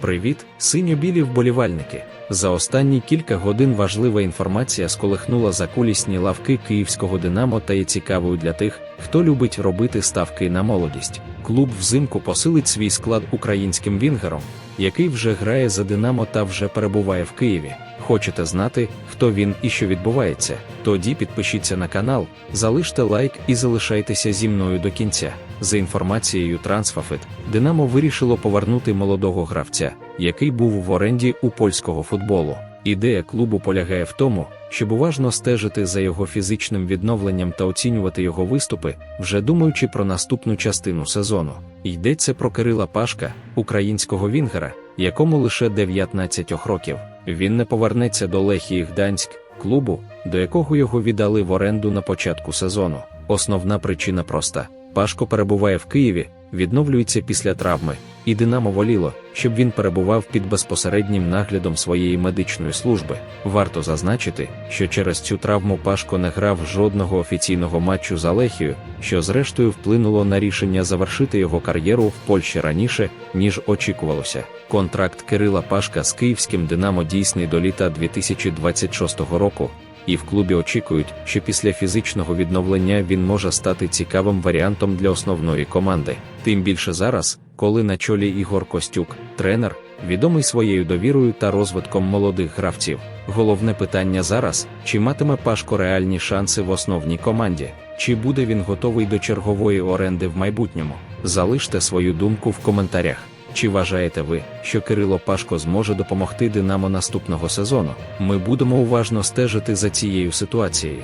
Привіт, синьо-білі вболівальники! За останні кілька годин важлива інформація сколихнула закулісні лавки київського Динамо та є цікавою для тих, хто любить робити ставки на молодість. Клуб взимку посилить свій склад українським вінгером, який вже грає за Динамо та вже перебуває в Києві. Хочете знати, хто він і що відбувається? Тоді підпишіться на канал, залиште лайк і залишайтеся зі мною до кінця. За інформацією Трансфафит, Динамо вирішило повернути молодого гравця, який був в оренді у польського футболу. Ідея клубу полягає в тому, щоб уважно стежити за його фізичним відновленням та оцінювати його виступи, вже думаючи про наступну частину сезону. Йдеться про Кирила Пашка, українського вінгера, якому лише 19 років. Він не повернеться до Лехії Гданськ, клубу, до якого його віддали в оренду на початку сезону. Основна причина проста: Пашко перебуває в Києві, відновлюється після травми, і Динамо воліло, щоб він перебував під безпосереднім наглядом своєї медичної служби. Варто зазначити, що через цю травму Пашко не грав жодного офіційного матчу за Лехію, що зрештою вплинуло на рішення завершити його кар'єру в Польщі раніше, ніж очікувалося. Контракт Кирила Пашка з київським Динамо дійсний до літа 2026 року. І в клубі очікують, що після фізичного відновлення він може стати цікавим варіантом для основної команди. Тим більше зараз, коли на чолі Ігор Костюк, тренер, відомий своєю довірою та розвитком молодих гравців. Головне питання зараз: чи матиме Пашко реальні шанси в основній команді, чи буде він готовий до чергової оренди в майбутньому? Залиште свою думку в коментарях. Чи вважаєте ви, що Кирило Пашко зможе допомогти Динамо наступного сезону? Ми будемо уважно стежити за цією ситуацією.